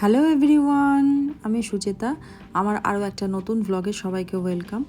Hello everyone আমি সুচেতা। আমার আরও একটা নতুন ভ্লগে সবাইকে ওয়েলকাম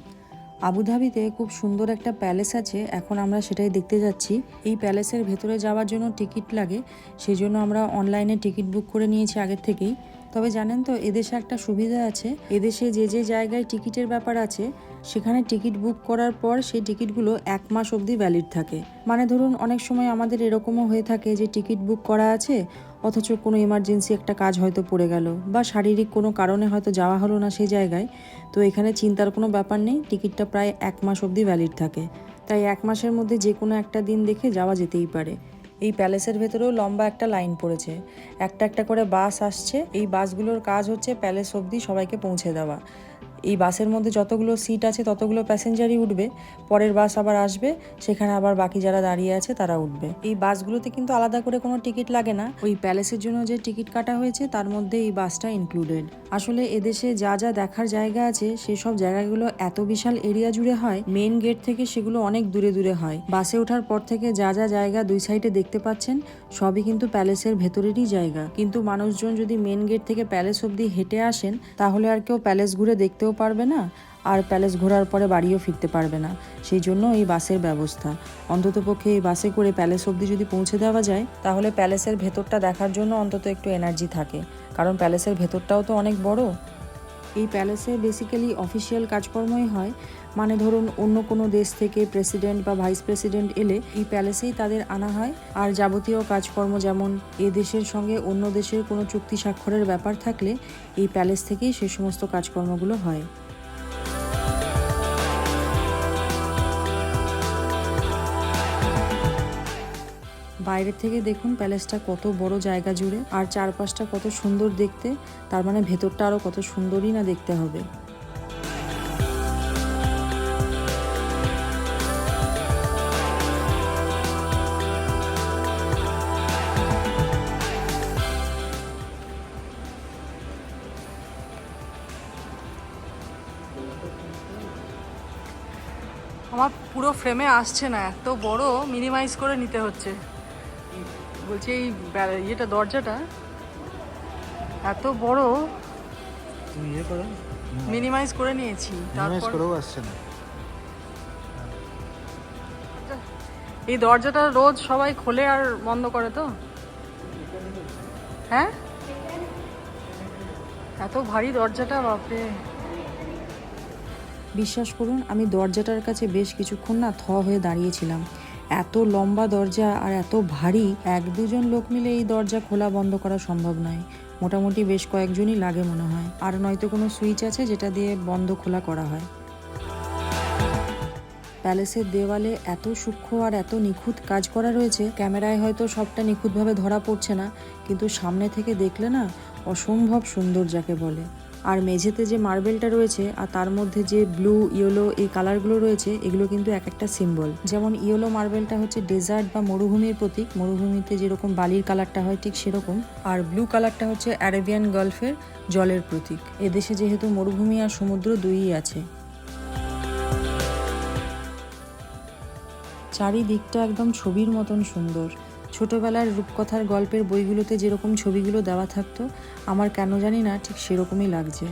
আবুধাবিতে খুব সুন্দর একটা প্যালেস আছে। এখন আমরা সেটাই দেখতে যাচ্ছি। এই প্যালেসের ভেতরে যাওয়ার জন্য টিকিট লাগে। সেই জন্য আমরা অনলাইনে টিকিট বুক করে নিয়েছি আগের থেকেই। তবে জানেন তো, এদেশে একটা সুবিধা আছে। এদেশে যে যে জায়গায় টিকিটের ব্যাপার আছে, সেখানে টিকিট বুক করার পর সেই টিকিটগুলো এক মাস অবধি ভ্যালিড থাকে। মানে ধরুন, অনেক সময় আমাদের এরকমও হয়ে থাকে যে টিকিট বুক করা আছে, অথচ কোনো এমার্জেন্সি একটা কাজ হয়তো পড়ে গেল বা শারীরিক কোনো কারণে হয়তো যাওয়া হলো না সেই জায়গায়। তো এখানে চিন্তার কোনো ব্যাপার নেই, টিকিটটা প্রায় এক মাস অবধি ভ্যালিড থাকে। তাই এক মাসের মধ্যে যে কোনো একটা দিন দেখে যাওয়া যেতেই পারে। এই প্যালেসের ভেতরেও লম্বা একটা লাইন পড়েছে। একটা একটা করে বাস আসছে। এই বাসগুলোর কাজ হচ্ছে প্যালেস অবধি সবাইকে পৌঁছে দেওয়া। এই বাসের মধ্যে যতগুলো সিট আছে, ততগুলো প্যাসেঞ্জারই উঠবে। পরের বাস আবার আসবে, সেখানে আবার বাকি যারা দাঁড়িয়ে আছে, তারা উঠবে। এই বাসগুলোতে কিন্তু আলাদা করে কোনো টিকিট লাগে না। ওই প্যালেসের জন্য যে টিকিট কাটা হয়েছে, তার মধ্যে এই বাসটা ইনক্লুডেড আসলে এদেশে যা যা দেখার জায়গা আছে, সেসব জায়গাগুলো এত বিশাল এরিয়া জুড়ে হয় মেন গেট থেকে সেগুলো অনেক দূরে দূরে হয়। বাসে ওঠার পর থেকে যা যা জায়গা দুই সাইডে দেখতে পাচ্ছেন, সবই কিন্তু প্যালেসের ভেতরেরই জায়গা। কিন্তু মানুষজন যদি মেন গেট থেকে প্যালেস অবধি হেঁটে আসেন, তাহলে আর কেউ প্যালেস ঘুরে দেখতেও পারবে না আর প্যালেস ঘোরার পরে বাড়িও ফিরতে পারবে না। সেই জন্য এই বাসের ব্যবস্থা। অন্ততপক্ষে এই বাসে করে প্যালেস অবধি যদি পৌঁছে দেওয়া যায়, তাহলে প্যালেসের ভেতরটা দেখার জন্য অন্তত একটু এনার্জি থাকে। কারণ প্যালেসের ভেতরটাও তো অনেক বড়। এই প্যালেসে বেসিক্যালি অফিসিয়াল কাজকর্মই হয়। মানে ধরুন অন্য কোনো দেশ থেকে প্রেসিডেন্ট বা ভাইস প্রেসিডেন্ট এলে এই প্যালেসেই তাদের আনা হয়। আর যাবতীয় কাজকর্ম যেমন এ দেশের সঙ্গে অন্য দেশের কোনো চুক্তি স্বাক্ষরের ব্যাপার থাকলে এই প্যালেস থেকেই সে সমস্ত কাজকর্মগুলো হয়। বাইরে থেকে দেখুন প্যালেসটা কত বড় জায়গা জুড়ে, আর চারপাশটা কত সুন্দর দেখতে। তার মানে ভেতরটা আরও কত সুন্দরই না দেখতে হবে। পুরো ফ্রেমে আসছে না এত বড় মিনিমাইজ করে নিতে হচ্ছে। বলছি এই ইয়েটা দরজাটা এত বড় মিনিমাইজ করে নিয়েছি। এই দরজাটা রোজ সবাই খোলে আর বন্ধ করে তো? হ্যাঁ? এত ভারী দরজাটা বাপরে। বিশ্বাস করুন, আমি দরজাটার কাছে বেশ কিছুক্ষণ না থ হয়ে দাঁড়িয়েছিলাম। এত লম্বা দরজা আর এত ভারী, এক দুজন লোক মিলে এই দরজা খোলা বন্ধ করা সম্ভব নয়। মোটামুটি বেশ কয়েকজনই লাগে মনে হয়। আর নয়তো কোনো সুইচ আছে যেটা দিয়ে বন্ধ খোলা করা হয়। প্যালেসের দেওয়ালে এত সূক্ষ্ম আর এত নিখুঁত কাজ করা রয়েছে, ক্যামেরায় হয়তো সবটা নিখুঁতভাবে ধরা পড়ছে না, কিন্তু সামনে থেকে দেখলে না, অসম্ভব সুন্দর যাকে বলে। আর মেঝেতে যে মার্বেলটা রয়েছে আর তার মধ্যে যে ব্লু ইয়েলো এই কালারগুলো রয়েছে, এগুলো কিন্তু এক একটা সিম্বল যেমন ইয়েলো মার্বেলটা হচ্ছে ডেজার্ট বা মরুভূমির প্রতীক। মরুভূমিতে যেরকম বালির কালারটা হয় ঠিক সেরকম। আর ব্লু কালারটা হচ্ছে অ্যারেবিয়ান গলফের জলের প্রতীক। এদেশে যেহেতু মরুভূমি আর সমুদ্র দুইই আছে। চারিদিকটা একদম ছবির মতন সুন্দর। ছোটবেলার রূপকথার গল্পের বইগুলোতে যেরকম ছবিগুলো দেওয়া থাকতো, আমার কেন জানি না ঠিক সেরকমই লাগছে।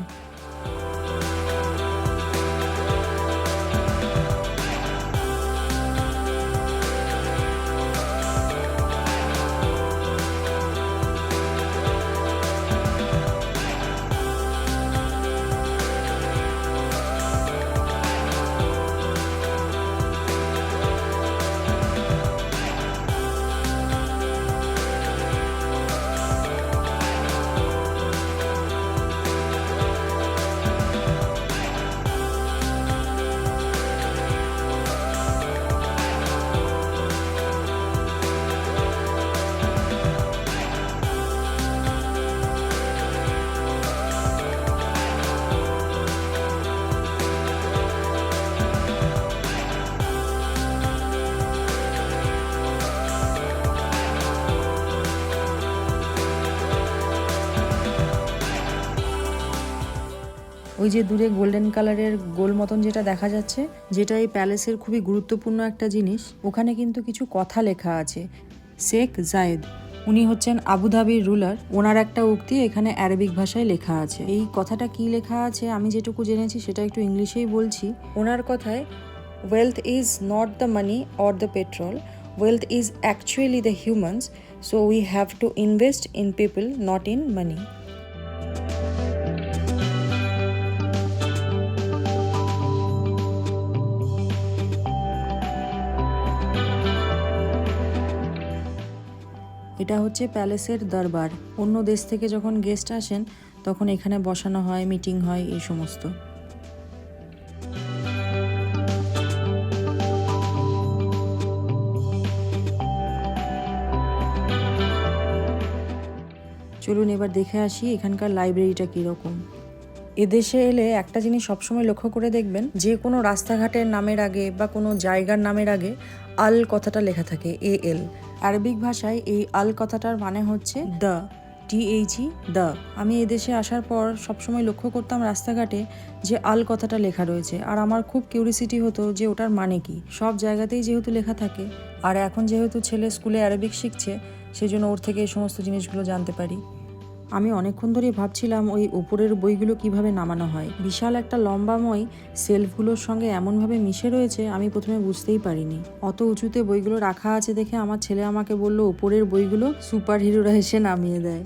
ওই যে দূরে গোল্ডেন কালারের গোল মতন যেটা দেখা যাচ্ছে, যেটা এই প্যালেসের খুবই গুরুত্বপূর্ণ একটা জিনিস, ওখানে কিন্তু কিছু কথা লেখা আছে। শেখ জায়েদ, উনি হচ্ছেন আবুধাবির রুলার ওনার একটা উক্তি এখানে অ্যারাবিক ভাষায় লেখা আছে। এই কথাটা কি লেখা আছে আমি যেটুকু জেনেছি সেটা একটু ইংলিশেই বলছি। ওনার কথায় wealth is not the money or the petrol wealth is actually the humans so we have to invest in people not in money এটা হচ্ছে প্যালেসের দরবার। অন্য দেশ থেকে যখন গেস্ট আসেন, তখন এখানে বসানো হয় মিটিং হয়, এই সমস্ত। চলুন এবার দেখে আসি এখানকার লাইব্রেরিটা কীরকম। এদেশে এলে একটা জিনিস সবসময় লক্ষ্য করে দেখবেন, যে কোনো রাস্তাঘাটের নামের আগে বা কোনো জায়গার নামের আগে আল কথাটা লেখা থাকে, এ এল। আরবিক ভাষায় এই আল কথাটার মানে হচ্ছে দ্য টিএইচই দ্য আমি এদেশে আসার পর সবসময় লক্ষ্য করতাম রাস্তাঘাটে যে আল কথাটা লেখা রয়েছে। আর আমার খুব কিউরিসিটি হতো যে ওটার মানে কি। সব জায়গাতেই যেহেতু লেখা থাকে, আর এখন যেহেতু ছেলে স্কুলে অ্যারাবিক শিখছে, সেজন্য ওর থেকে এই সমস্ত জিনিসগুলো জানতে পারি। আমি অনেকক্ষণ ধরেই ভাবছিলাম ওই উপরের বইগুলো কীভাবে নামানো হয়। বিশাল একটা লম্বাময় সেলফগুলোর সঙ্গে এমনভাবে মিশে রয়েছে, আমি প্রথমে বুঝতেই পারিনি। অত উঁচুতে বইগুলো রাখা আছে দেখে আমার ছেলে আমাকে বলল, উপরের বইগুলো সুপার হিরোরা এসে নামিয়ে দেয়।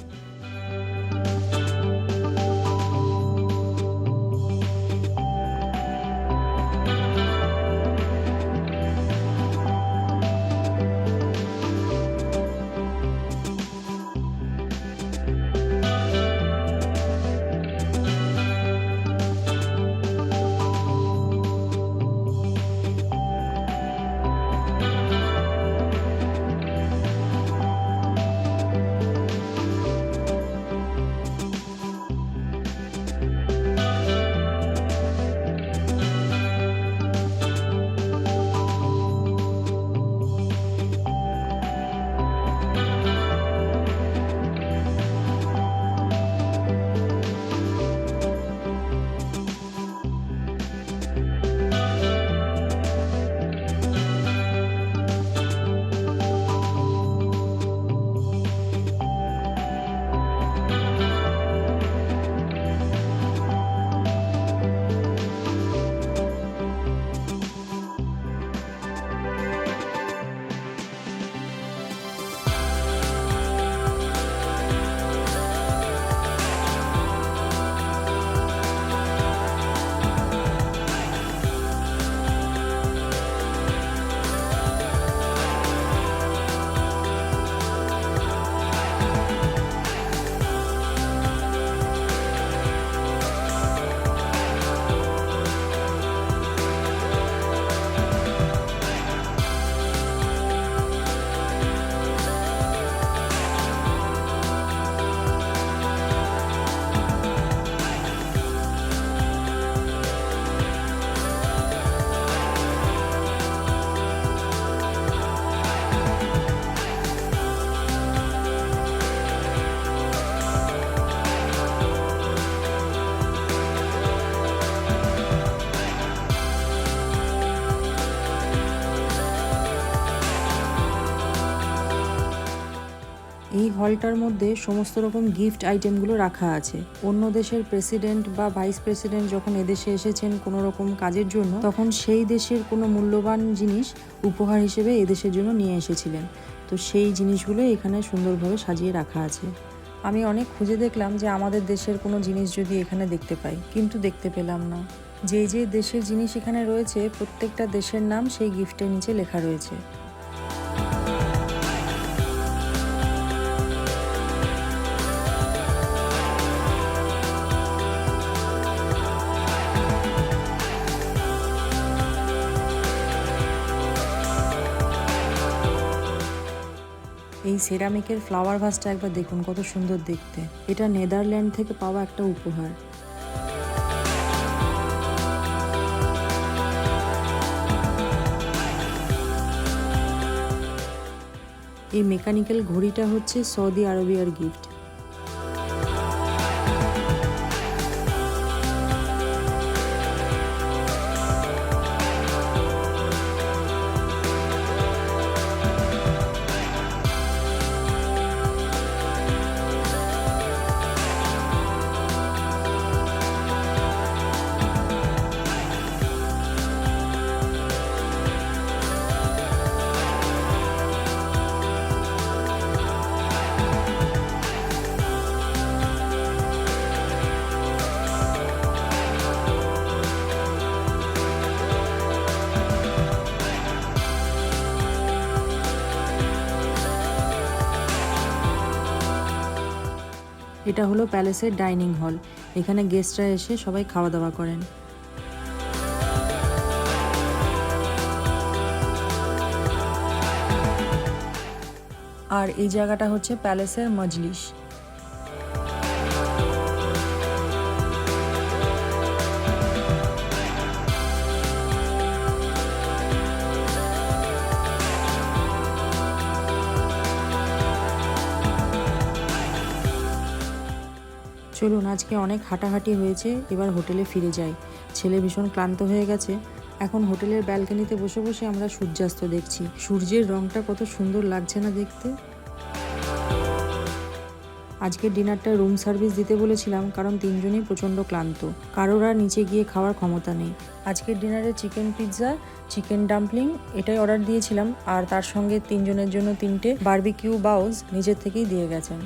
হলটার মধ্যে সমস্ত রকম গিফট আইটেমগুলো রাখা আছে। অন্য দেশের প্রেসিডেন্ট বা ভাইস প্রেসিডেন্ট যখন এদেশে এসেছেন কোনো রকম কাজের জন্য, তখন সেই দেশের কোনো মূল্যবান জিনিস উপহার হিসেবে এদেশের জন্য নিয়ে এসেছিলেন। তো সেই জিনিসগুলো এখানে সুন্দরভাবে সাজিয়ে রাখা আছে। আমি অনেক খুঁজে দেখলাম যে আমাদের দেশের কোনো জিনিস যদি এখানে দেখতে পাই, কিন্তু দেখতে পেলাম না। যে যে দেশের জিনিস এখানে রয়েছে, প্রত্যেকটা দেশের নাম সেই গিফটের নিচে লেখা রয়েছে। এই সেরামিকের ফ্লাওয়ার ভাসটা একবার দেখুন, কত সুন্দর দেখতে। এটা নেদারল্যান্ড থেকে পাওয়া একটা উপহার। এই মেকানিক্যাল ঘড়িটা হচ্ছে সৌদি আরবিয়ার গিফট এটা হলো প্যালেসের ডাইনিং হল। এখানে গেস্টরা এসে সবাই খাওয়া দাওয়া করেন। আর এই জায়গাটা হচ্ছে প্যালেসের মজলিস। চলুন, আজকে অনেক হাঁটাহাঁটি হয়েছে, এবার হোটেলে ফিরে যাই। ছেলে ভীষণ ক্লান্ত হয়ে গেছে। এখন হোটেলের ব্যালকনিতে বসে বসে আমরা সূর্যাস্ত দেখছি। সূর্যের রংটা কত সুন্দর লাগছে না দেখতে। আজকের ডিনারটা রুম সার্ভিস দিতে বলেছিলাম, কারণ তিনজনই প্রচণ্ড ক্লান্ত। কারোর আর নিচে গিয়ে খাওয়ার ক্ষমতা নেই। আজকের ডিনারে চিকেন পিৎজা, চিকেন ডাম্পলিং, এটাই অর্ডার দিয়েছিলাম, আর তার সঙ্গে তিনজনের জন্য তিনটে বারবিকিউ বাউজ নিজের থেকেই দিয়ে গেছেন।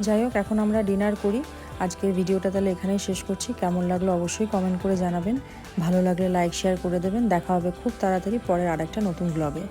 যাই হোক, এখন আমরা ডিনার করি। আজকের ভিডিওটা তাহলে এখানেই শেষ করছি। কেমন লাগল অবশ্যই কমেন্ট করে জানাবেন। ভালো লাগলে লাইক শেয়ার করে দেবেন। দেখা হবে খুব তাড়াতাড়ি পরের আরেকটা নতুন ব্লগে